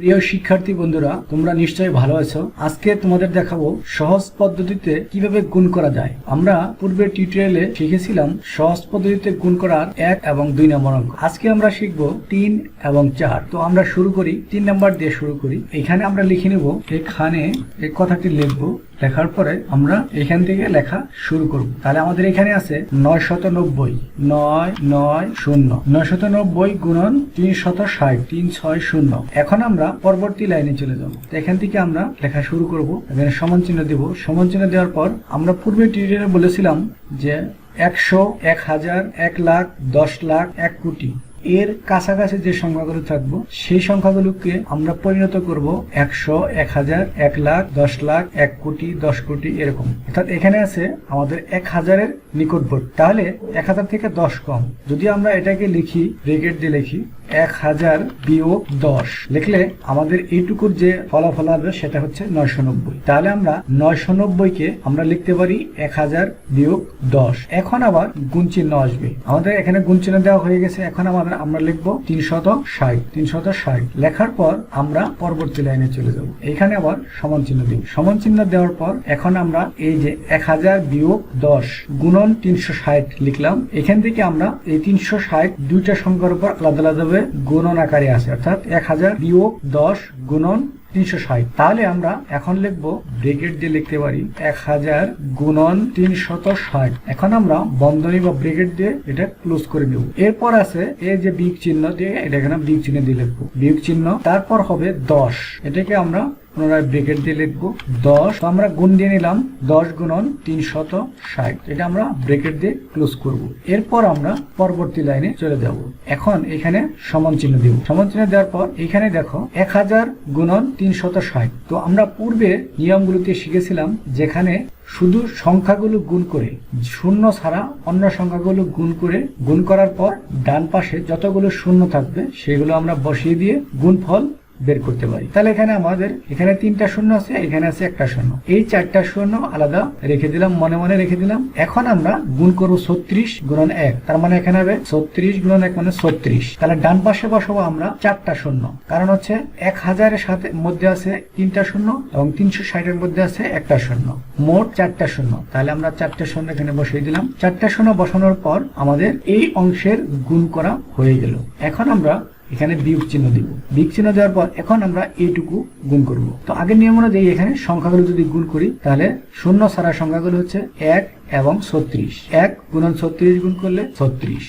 প্রিয় শিক্ষার্থী বন্ধুরা, তোমরা নিশ্চয়ই ভালো আছো। আজকে তোমাদের দেখাবো সহজ পদ্ধতিতে কীভাবে গুণ করা যায়। আমরা পূর্বে টিউটোরিয়ালে শিখেছিলাম সহজ পদ্ধতিতে গুণ করার এক এবং দুই নম্বর অঙ্ক। আজকে আমরা শিখব তিন এবং চার। তো আমরা শুরু করি, তিন নাম্বার দিয়ে শুরু করি। এখানে আমরা লিখে নেব, এখানে এই কথাটি লিখব লেখার পরে আমরা এখান থেকে লেখা শুরু করব। তাহলে আমাদের এখানে আছে নয় শত নব্বই নয় নয়, শূন্য। নয় শত নব্বই গুণন তিন শত ষাট তিন, ছয়, শূন্য। এখন আমরা পরবর্তী লাইনে চলে যাব। এখান থেকে আমরা লেখা শুরু করব। এখানে সমান চিহ্ন দেব। সমান চিহ্ন দেওয়ার পর আমরা পূর্বে টিউটোরিয়ালে বলেছিলাম যে একশো, এক হাজার, এক লাখ, দশ লাখ, এক কোটি। এর কাছাকাছি যে সংখ্যাগুলো থাকব, সেই সংখ্যাগুলোকে আমরা পরিণত করব একশো, এক হাজার, এক লাখ, দশ লাখ, এক কোটি, দশ কোটি এরকম। অর্থাৎ এখানে আছে আমাদের এক হাজারের নিকটবর্তী। তাহলে এক হাজার থেকে দশ কম। যদি আমরা এটাকে লিখি ব্রেকেট দিয়ে লিখি এক হাজার বিয়োগ দশ। লিখলে আমাদের এইটুকুর যে ফলাফল আসবে সেটা হচ্ছে নয়শো নব্বই। তাহলে আমরা নয়শো নব্বইকে আমরা লিখতে পারি এক হাজার বিয়োগ দশ। এখন আবার গুণ চিহ্ন আসবে। আমাদের এখানে গুণ চিহ্ন দেওয়া হয়ে গেছে। এখন আমাদের আমরা লিখব তিনশত ষাট। তিনশত ষাট। লেখার পর আমরা পরবর্তী লাইনে চলে যাব। এখানে আবার সমান চিহ্ন দিব সমান চিহ্ন দেওয়ার পর এখন আমরা এই যে এক হাজার বিয়োগ দশ গুণন তিনশো ষাট লিখলাম। এখান থেকে আমরা এই তিনশো ষাট দুইটা সংখ্যার উপর আলাদা আলাদা ভাবে গুণন আকারে আছে, অর্থাৎ এক হাজার বিয়োগ দশ গুণন তিনশো ষাট। তাহলে আমরা এখন লিখব ব্রেকেট দিয়ে লিখতে পারি, এক হাজার গুণন তিনশত ষাট। এখন আমরা বন্ধনী বা ব্রেকেট দিয়ে, এটা ক্লোজ করে দেবো এরপর আছে এই যে বিগ চিহ্ন দিয়ে, এটা এখানে বিগ চিহ্ন দিয়ে লিখব। বিগ চিহ্ন, তারপর হবে দশ। এটাকে আমরা পুনরায় ব্রেকেট দিয়ে লিখব। দশ। আমরা গুণ দিয়ে নিলাম। দশ গুণন তিনশত ষাট। এটা আমরা ব্রেকেট দিয়ে ক্লোজ করব। এরপর আমরা পরবর্তী লাইনে চলে যাব। এখন এখানে সমান চিহ্ন দেব। সমান চিহ্ন দেওয়ার পর এখানে দেখো এক হাজার গুণন তিনশত ষাট। তো আমরা পূর্বে নিয়মগুলোতে শিখেছিলাম যেখানে শুধু সংখ্যাগুলো গুণ করে, শূন্য ছাড়া অন্য সংখ্যাগুলো গুণ করে গুণ করার পর ডান পাশে যতগুলো শূন্য থাকবে সেগুলো আমরা বসিয়ে দিয়ে গুণফল বের করতে পারি। তাহলে এখানে আমাদের, এখানে তিনটা শূন্য আছে, এখানে আছে একটা শূন্য। এই চারটা শূন্য আলাদা রেখে দিলাম, মনে মনে রেখে দিলাম। এখন আমরা গুণ করব ছত্রিশ গুণন এক, তার মানে এখানে হবে ছত্রিশ গুণন এক মানে ছত্রিশ। তাহলে ডান পাশে বসাবো আমরা চারটা শূন্য। কারণ হচ্ছে এক হাজারের সাথে মধ্যে আছে তিনটা শূন্য এবং তিনশো ষাটের মধ্যে আছে একটা শূন্য। মোট চারটা শূন্য। তাহলে আমরা চারটা শূন্য এখানে বসিয়ে দিলাম। চারটা শূন্য বসানোর পর আমাদের এই অংশের গুণ করা হয়ে গেল। এখন আমরা এখানে বিয়োগ চিহ্ন দিব। বিয়োগ চিহ্ন দেওয়ার পর এখন আমরা এইটুকু গুণ করব। তো আগের নিয়ম অনুযায়ী এখানে সংখ্যাগুলো যদি গুণ করি, তাহলে শূন্য ছাড়া সংখ্যাগুলো হচ্ছে এক এবং ছত্রিশ। এক গুণন ছত্রিশ গুণ করলে ছত্রিশ।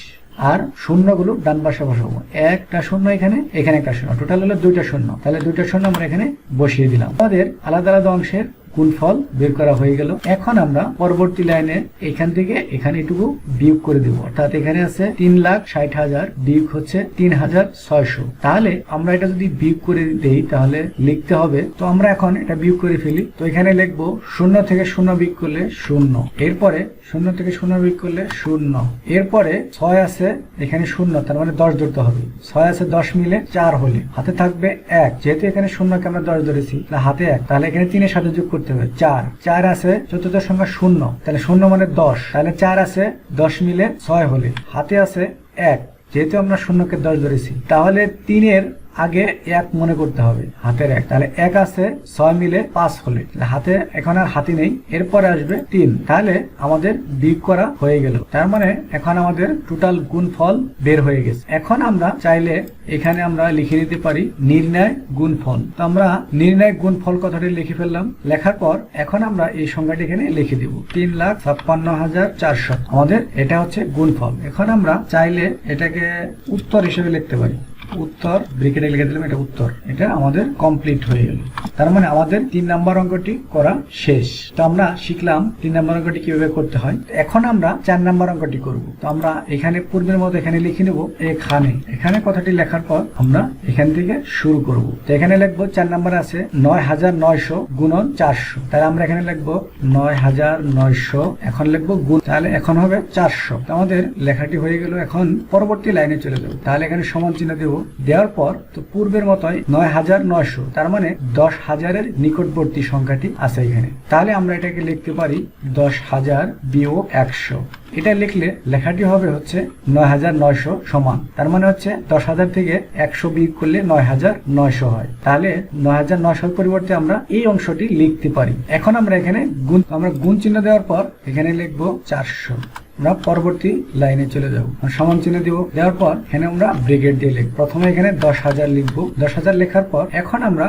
আর শূন্যগুলো ডান পাশে বসাবো। একটা শূন্য এখানে এখানে একটা শূন্য। টোটাল হলো দুইটা শূন্য। তাহলে দুইটা শূন্য আমরা এখানে বসিয়ে দিলাম। আমাদের আলাদা আলাদা অংশের গুণফল বের করা হয়ে গেল। এখন আমরা পরবর্তী লাইনে এখান থেকে এখানে এটুকু বিয়োগ করে দেবো। অর্থাৎ এখানে আছে তিন লাখ ষাট হাজার, বিয়োগ হচ্ছে তিন হাজার ছয়শো। তাহলে আমরা এটা যদি বিয়োগ করে দেই তাহলে লিখতে হবে। তো আমরা এখন এটা বিয়োগ করে ফেলি। তো এখানে লিখব শূন্য থেকে শূন্য বিয়োগ করলে শূন্য। এরপরে শূন্য থেকে শূন্য বিয়োগ করলে শূন্য। এরপরে ছয় আছে, এখানে শূন্য, তার মানে দশ ধরতে হবে। ছয় আছে, দশ মিলে চার হলে। হাতে থাকবে এক। যেহেতু এখানে শূন্যকে আমরা দশ ধরেছি হাতে এক। তাহলে এখানে তিনের সাথে যোগ করতে হবে। চার। চার আছে চতুর্থ সংখ্যা শূন্য। তাহলে শূন্য মানে দশ। তাহলে চার আছে দশ মিলে ছয় হলে। হাতে আছে এক। যেহেতু আমরা শূন্যকে দশ ধরেছি, তাহলে তিনের আগে এক মনে করতে হবে, হাতের এক। তাহলে এক আছে, ছয় মিলে পাঁচ হলে। হাতে এখন আর হাতি নেই, এরপরে আসবে তিন। তাহলে আমাদের বিয়োগ করা হয়ে গেল। তার মানে এখন আমাদের টোটাল গুণফল বের হয়ে গেছে। এখন আমরা চাইলে এখানে আমরা লিখে নিতে পারি নির্ণয় গুণফল। তো আমরা নির্ণয় গুণফল কথাটি লিখে ফেললাম। লেখার পর এখন আমরা এই সংখ্যাটি এখানে লিখে দিব। তিন লাখ ছাপ্পান্ন হাজার চারশো। আমাদের এটা হচ্ছে গুণফল। এখন আমরা চাইলে এটাকে উত্তর হিসেবে লিখতে পারি। উত্তর, ব্রিকেটে লিখে দিলাম, এটা উত্তর। এটা আমাদের কমপ্লিট হয়ে গেল। তার মানে আমাদের তিন নাম্বার অঙ্কটি করা শেষ। তো আমরা শিখলাম তিন নাম্বার অঙ্কটি কীভাবে করতে হয়। এখন আমরা চার নাম্বার অঙ্কটি করব। তো আমরা এখানে পূর্বের মতো এখানে লিখে নেব, এখানে। এখানে কথাটি লেখার পর আমরা এখান থেকে শুরু করব। তো এখানে লিখব, চার নাম্বার আছে নয় হাজার নয়শো গুণন চারশো। তাহলে আমরা এখানে লিখব নয় হাজার নয়শো। এখন লিখব গুণ, তাহলে এখন হবে চারশো। আমাদের লেখাটি হয়ে গেল এখন পরবর্তী লাইনে চলে যাব। তাহলে এখানে সমান চিহ্ন দেবো দেওয়ার পর তো পূর্বের মতোই নয় হাজার নয়শো, তার মানে দশ হাজারের নিকটবর্তী সংখ্যাটি আছে এখানে। তাহলে আমরা এটাকে লিখতে পারি দশ হাজার বিয়োগ একশো। এটা লিখলে লেখাটি হবে হচ্ছে নয় হাজার নয়শো সমান। তার মানে হচ্ছে দশ হাজার থেকে একশো বিয়োগ করলে নয় হাজার নয়শো হয়। তাহলে নয় হাজার নয়শোর পরিবর্তে আমরা এই অংশটি লিখতে পারি। এখন আমরা এখানে গুণ আমরা গুণ চিহ্ন দেওয়ার পর এখানে লিখব চারশো। আমরা পরবর্তী লাইনে চলে যাব। সমান চিহ্ন দিব। দেওয়ার পর এখানে আমরা ব্রিগেড দিয়ে লিখব। প্রথমে এখানে দশ হাজার লিখব। দশ হাজার লেখার পর এখন আমরা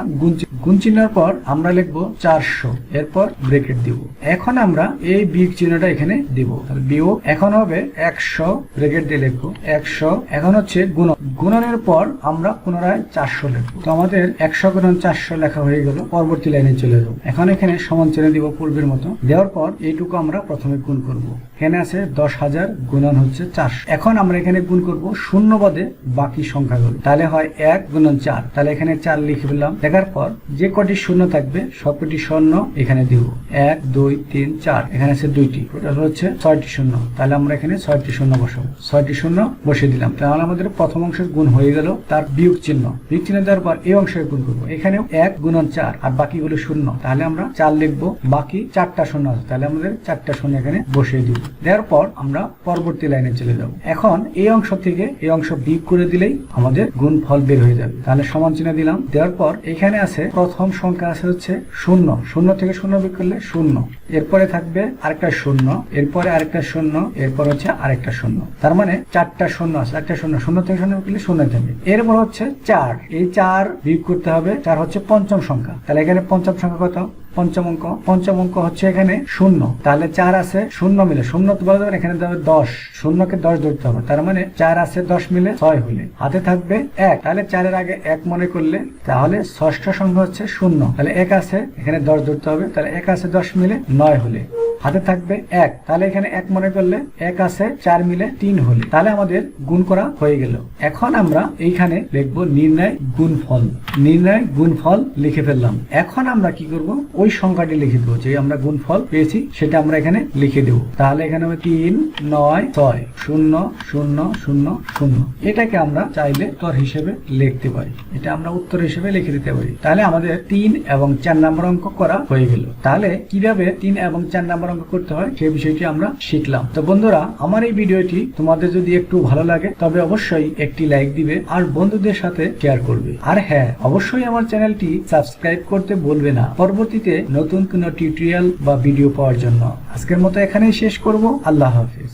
গুণ চিহ্নের পর আমরা লিখব চারশো। এরপর ব্রেকেট দিব। এখন আমরা এই বিগ চিহ্নটা এখানে দিব। বিয়োগ এখন হবে একশো। ব্রেকেট দিয়ে লিখব একশো। এখন হচ্ছে গুণ গুণনের পর আমরা পুনরায় চারশো লিখব। তো আমাদের একশো গুণন চারশো লেখা হয়ে গেল। পরবর্তী লাইনে চলে যাব। এখন এখানে সমান চিহ্ন দিব পূর্বের মতো। দেওয়ার পর এইটুকু আমরা প্রথমে গুণ করব। এখানে আছে দশ হাজার গুণন হচ্ছে চারশো। এখন আমরা এখানে গুণ করব শূন্য পদে বাকি সংখ্যাগুলো। তাহলে হয় এক গুণন চার। তাহলে এখানে চার লিখে ফেললাম। দেখার পর যে কটি শূন্য থাকবে, সবকটি শূন্য এখানে দিব। এক, দুই, তিন, চার। এখানে আছে দুইটি। হচ্ছে ছয়টি শূন্য। তাহলে আমরা এখানে ছয়টি শূন্য বসাবো। ছয়টি শূন্য বসিয়ে দিলাম। তাহলে আমাদের প্রথম অংশের গুণ হয়ে গেল তার বিয়োগ চিহ্ন। বিয়োগ চিহ্ন দেওয়ার পর এই অংশের গুণ করব। এখানেও এক গুণন চার আর বাকিগুলো শূন্য। তাহলে আমরা চার লিখব। বাকি চারটা শূন্য আছে। তাহলে আমাদের চারটা শূন্য এখানে বসিয়ে দিব। দেওয়ার পর আমরা পরবর্তী লাইনে চলে যাব। এখন এই অংশ থেকে এই অংশ বিয়োগ করে দিলেই আমাদের গুণ ফল বের হয়ে যাবে। তাহলে সমান চিহ্ন দিলাম। দেওয়ার পর এখানে আছে, প্রথম সংখ্যা আছে হচ্ছে শূন্য। শূন্য থেকে শূন্য বিয়োগ করলে শূন্য। এরপরে থাকবে আরেকটা শূন্য, এরপরে আরেকটা শূন্য, এরপর হচ্ছে আরেকটা শূন্য। তার মানে চারটা শূন্য আছে একটা শূন্য। শূন্য থেকে শূন্য করলে শূন্য থাকবে এরপর হচ্ছে চার। এই চার বিয়োগ করতে হবে। চার হচ্ছে পঞ্চম সংখ্যা। তাহলে এখানে পঞ্চম সংখ্যা কত? পঞ্চম অঙ্ক। পঞ্চম অঙ্ক হচ্ছে এখানে শূন্য। তাহলে চার আছে, শূন্য মিলে, শূন্য তো বলা যাবে এখানে যাবে দশ। শূন্যকে দশ ধরতে হবে, তার মানে চার আছে, দশ মিলে ছয় হলে। হাতে থাকবে এক। তাহলে চারের আগে এক মনে করলে, তাহলে ষষ্ঠ সংখ্যা হচ্ছে শূন্য। তাহলে এক আছে, এখানে দশ ধরতে হবে, তাহলে এক আছে, দশ মিলে নয় হলে। হাতে থাকবে এক। তাহলে এখানে এক মনে করলে এক আছে, চার মিলে তিন হলে। তাহলে আমাদের গুণ করা হয়ে গেল। এখন আমরা এইখানে লিখব নির্ণয় গুণফল। নির্ণয় গুণফল লিখে ফেললাম। এখন আমরা কি করব? ওই সংখ্যাটি লিখে দেবো। যে আমরা গুণফল পেয়েছি, সেটা আমরা এখানে লিখে দেবো। তাহলে এখানে হবে তিন, নয়, ছয়, শূন্য শূন্য শূন্য শূন্য। এটাকে আমরা চাইলে উত্তর হিসেবে লিখতে পারি। এটা আমরা উত্তর হিসেবে লিখে দিতে পারি। তাহলে আমাদের তিন এবং চার নম্বর অঙ্ক করা হয়ে গেল। তাহলে কীভাবে তিন এবং চার নম্বর অঙ্ক করতে হয়, সেই বিষয়টি আমরা শিখলাম। তো বন্ধুরা, আমার এই ভিডিওটি তোমাদের যদি একটু ভালো লাগে, তবে অবশ্যই একটি লাইক দিবে আর বন্ধুদের সাথে শেয়ার করবে। আর হ্যাঁ অবশ্যই আমার চ্যানেলটি সাবস্ক্রাইব করতে বলবে না। পরবর্তীতে নতুন কোনো টিউটোরিয়াল বা ভিডিও পাওয়ার জন্য। আজকের মতো এখানেই শেষ করব। আল্লাহ হাফিজ।